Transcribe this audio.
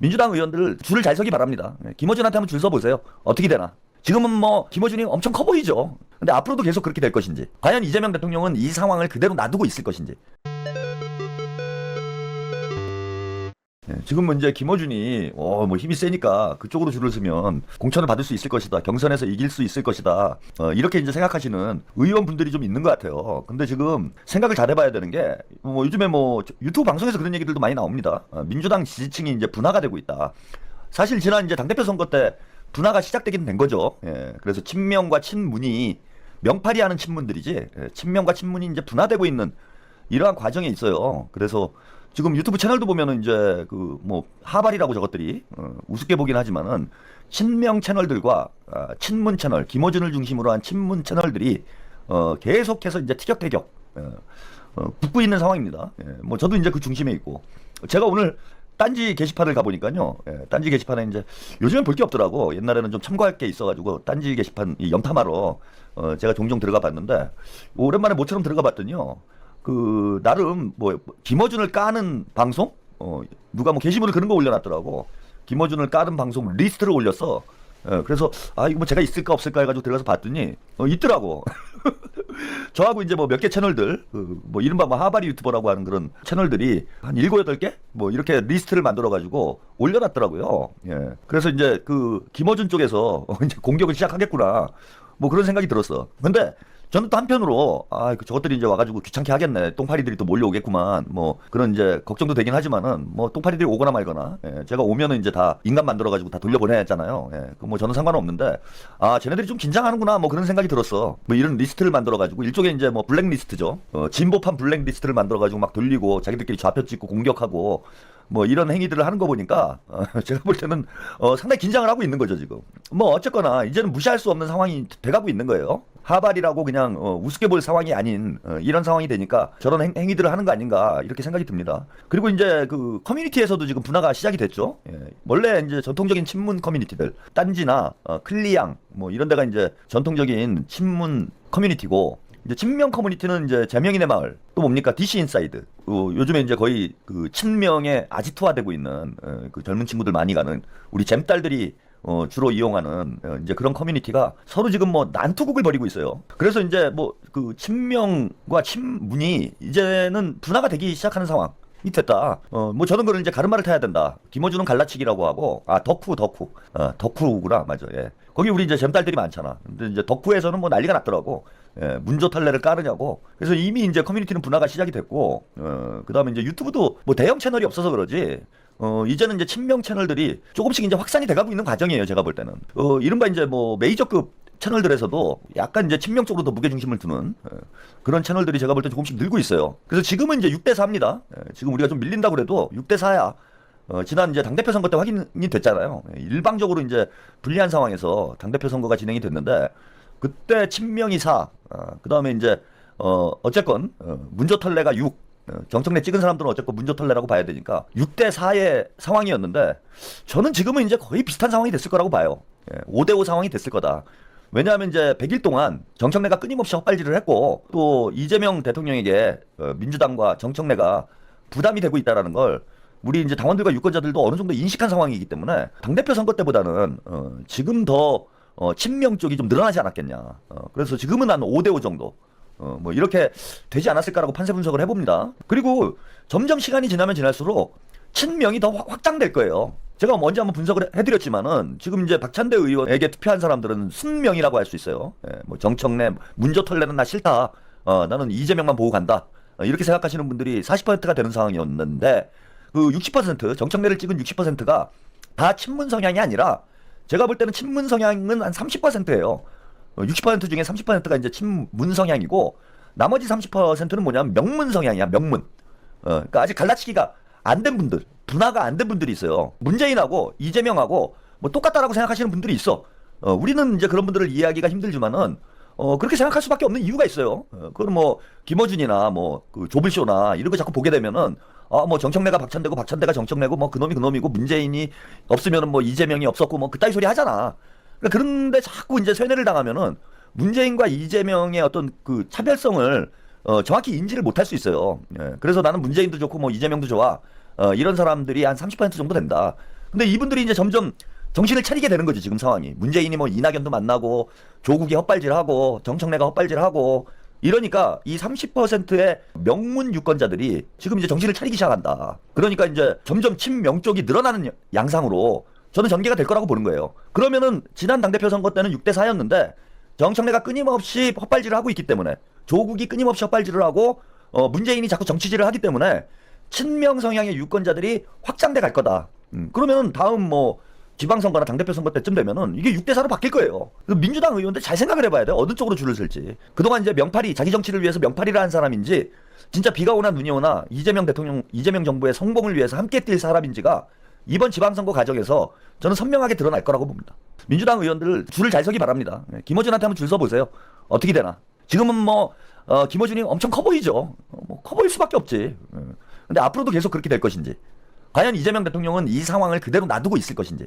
민주당 의원들 줄을 잘 서기 바랍니다. 예, 김어준한테 한번 줄 서보세요. 어떻게 되나. 지금은 뭐 김어준이 엄청 커 보이죠. 근데 앞으로도 계속 그렇게 될 것인지. 과연 이재명 대통령은 이 상황을 그대로 놔두고 있을 것인지. 지금 뭐 이제 김어준이 어, 뭐 힘이 세니까 그쪽으로 줄을 서면 공천을 받을 수 있을 것이다. 경선에서 이길 수 있을 것이다. 어, 이렇게 이제 생각하시는 의원분들이 좀 있는 것 같아요. 근데 지금 생각을 잘 해봐야 되는 게 뭐 요즘에 뭐 유튜브 방송에서 그런 얘기들도 많이 나옵니다. 어, 민주당 지지층이 이제 분화가 되고 있다. 사실 지난 이제 당대표 선거 때 분화가 시작되긴 된 거죠. 예, 그래서 친명과 친문이 명팔이 하는 친문들이지 예, 친명과 친문이 이제 분화되고 있는 이러한 과정에 있어요. 그래서 지금 유튜브 채널도 보면은 이제 그 뭐 하발이라고 저것들이 어, 우습게 보긴 하지만은 친명 채널들과 아, 친문 채널 김어준을 중심으로 한 친문 채널들이 어, 계속해서 이제 티격태격 어, 어, 붙고 있는 상황입니다. 예, 뭐 저도 이제 그 중심에 있고 제가 오늘 딴지 게시판을 가보니까요. 예, 딴지 게시판에 이제 요즘엔 볼 게 없더라고. 옛날에는 좀 참고할 게 있어가지고 딴지 게시판 이 염탐하러 어, 제가 종종 들어가 봤는데 오랜만에 모처럼 들어가 봤더니요. 그 나름 뭐 김어준을 까는 방송 어, 누가 뭐 게시물을 그런 거 올려놨더라고. 김어준을 까는 방송 리스트를 올렸어. 예, 그래서 아 이거 뭐 제가 있을까 없을까 해가지고 들어가서 봤더니 어, 있더라고. 저하고 이제 뭐 몇 개 채널들 그 뭐 이른바 뭐 하바리 유튜버라고 하는 그런 채널들이 한 일곱 여덟 개 뭐 이렇게 리스트를 만들어 가지고 올려놨더라고요. 예. 그래서 이제 그 김어준 쪽에서 이제 공격을 시작하겠구나. 뭐 그런 생각이 들었어. 근데 저는 또 한편으로 아그 저것들이 이제 와가지고 귀찮게 하겠네. 똥파리들이 또 몰려오겠구만. 뭐 그런 이제 걱정도 되긴 하지만은 뭐 똥파리들이 오거나 말거나 예, 제가 오면은 이제 다 인간 만들어가지고 다 돌려보내잖아요. 예, 그뭐 저는 상관은 없는데 아 쟤네들이 좀 긴장하는구나. 뭐 그런 생각이 들었어. 뭐 이런 리스트를 만들어가지고 일종의 이제 뭐 블랙리스트죠. 어, 진보판 블랙리스트를 만들어가지고 막 돌리고 자기들끼리 좌표 찍고 공격하고 뭐 이런 행위들을 하는 거 보니까 어, 제가 볼 때는 어, 상당히 긴장을 하고 있는 거죠 지금. 뭐 어쨌거나 이제는 무시할 수 없는 상황이 돼가고 있는 거예요. 하발이라고 그냥 어, 우습게 볼 상황이 아닌 어, 이런 상황이 되니까 저런 행, 행위들을 하는 거 아닌가 이렇게 생각이 듭니다. 그리고 이제 그 커뮤니티에서도 지금 분화가 시작이 됐죠. 예. 원래 이제 전통적인 친문 커뮤니티들 딴지나 어, 클리앙 뭐 이런 데가 이제 전통적인 친문 커뮤니티고 이제 친명 커뮤니티는 이제 제명인의 마을 또 뭡니까 DC 인사이드 어, 요즘에 이제 거의 그 친명에 아지트화되고 있는 어, 그 젊은 친구들 많이 가는 우리 잼딸들이 어, 주로 이용하는 어, 이제 그런 커뮤니티가 서로 지금 뭐 난투극을 벌이고 있어요. 그래서 이제 뭐 그 친명과 친문이 이제는 분화가 되기 시작하는 상황. 이 됐다. 어, 뭐 저는 그걸 이제 가르마를 타야 된다. 김어준은 갈라치기라고 하고, 아, 덕후, 덕후. 어, 덕후구나. 맞아. 예. 거기 우리 이제 잼딸들이 많잖아. 근데 이제 덕후에서는 뭐 난리가 났더라고. 예, 문조 탈래를 까느냐고. 그래서 이미 이제 커뮤니티는 분화가 시작이 됐고, 어, 그 다음에 이제 유튜브도 뭐 대형 채널이 없어서 그러지. 어, 이제는 이제 친명 채널들이 조금씩 이제 확산이 돼가고 있는 과정이에요. 제가 볼 때는. 어, 이른바 이제 뭐 메이저급 채널들에서도 약간 이제 친명 쪽으로 더 무게중심을 두는 예, 그런 채널들이 제가 볼 때 조금씩 늘고 있어요. 그래서 지금은 이제 6대 4입니다. 지금 우리가 좀 밀린다고 그래도 6대 4야. 어, 지난 이제 당대표 선거 때 확인이 됐잖아요. 예, 일방적으로 이제 불리한 상황에서 당대표 선거가 진행이 됐는데 그때 친명이 4, 어, 그 다음에 이제 어, 어쨌건 어, 문조 탈래가 6, 어, 정청래 찍은 사람들은 어쨌건 문조 탈래라고 봐야 되니까 6대 4의 상황이었는데 저는 지금은 이제 거의 비슷한 상황이 됐을 거라고 봐요. 예, 5대 5 상황이 됐을 거다. 왜냐하면 이제 100일 동안 정청래가 끊임없이 헛발질을 했고 또 이재명 대통령에게 어, 민주당과 정청래가 부담이 되고 있다라는 걸 우리 이제 당원들과 유권자들도 어느 정도 인식한 상황이기 때문에 당대표 선거 때보다는 어, 지금 더 어, 친명 쪽이 좀 늘어나지 않았겠냐. 어, 그래서 지금은 한 5대5 정도. 어, 뭐 이렇게 되지 않았을까라고 판세 분석을 해봅니다. 그리고 점점 시간이 지나면 지날수록 친명이 더 확- 확장될 거예요. 제가 먼저 한번 분석을 해- 해드렸지만은 지금 이제 박찬대 의원에게 투표한 사람들은 순명이라고 할 수 있어요. 예, 뭐 정청래, 문조털래는 나 싫다. 어, 나는 이재명만 보고 간다. 어, 이렇게 생각하시는 분들이 40%가 되는 상황이었는데 그 60% 정청래를 찍은 60%가 다 친문 성향이 아니라 제가 볼 때는 친문 성향은 한 30%예요. 60% 중에 30%가 이제 친문 성향이고 나머지 30%는 뭐냐면 명문 성향이야 명문. 어, 그러니까 아직 갈라치기가 안 된 분들, 분화가 안 된 분들이 있어요. 문재인하고 이재명하고 뭐 똑같다라고 생각하시는 분들이 있어. 어, 우리는 이제 그런 분들을 이해하기가 힘들지만은 어, 그렇게 생각할 수밖에 없는 이유가 있어요. 어, 그건 뭐 김어준이나 뭐 그 조블쇼나 이런 거 자꾸 보게 되면은 아, 뭐 정청래가 박찬대고 박찬대가 정청래고 뭐 그놈이 그놈이고 문재인이 없으면은 뭐 이재명이 없었고 뭐 그따위 소리 하잖아. 그러니까 그런데 자꾸 이제 쇠뇌를 당하면은 문재인과 이재명의 어떤 그 차별성을 어, 정확히 인지를 못할 수 있어요. 예, 그래서 나는 문재인도 좋고 뭐 이재명도 좋아. 어, 이런 사람들이 한 30% 정도 된다. 근데 이분들이 이제 점점 정신을 차리게 되는 거지 지금 상황이. 문재인이 뭐 이낙연도 만나고 조국이 헛발질하고 정청래가 헛발질하고 이러니까 이 30%의 명문 유권자들이 지금 이제 정신을 차리기 시작한다. 그러니까 이제 점점 친명 쪽이 늘어나는 양상으로 저는 전개가 될 거라고 보는 거예요. 그러면은 지난 당대표 선거 때는 6대 4였는데 정청래가 끊임없이 헛발질을 하고 있기 때문에 조국이 끊임없이 헛발질을 하고 어, 문재인이 자꾸 정치질을 하기 때문에 친명 성향의 유권자들이 확장돼 갈 거다. 음, 그러면은 다음 뭐 지방선거나 당대표 선거 때쯤 되면은 이게 6대 4로 바뀔 거예요. 그 민주당 의원들 잘 생각을 해봐야 돼. 어느 쪽으로 줄을 설지. 그동안 이제 명팔이 자기 정치를 위해서 명팔이를 한 사람인지 진짜 비가 오나 눈이 오나 이재명 대통령 이재명 정부의 성공을 위해서 함께 뛸 사람인지가 이번 지방선거 과정에서 저는 선명하게 드러날 거라고 봅니다. 민주당 의원들 줄을 잘 서기 바랍니다. 예, 김어준한테 한번 줄 서보세요. 어떻게 되나. 지금은 뭐 어, 김어준이 엄청 커 보이죠. 어, 뭐 커 보일 수밖에 없지. 예. 근데 앞으로도 계속 그렇게 될 것인지. 과연 이재명 대통령은 이 상황을 그대로 놔두고 있을 것인지.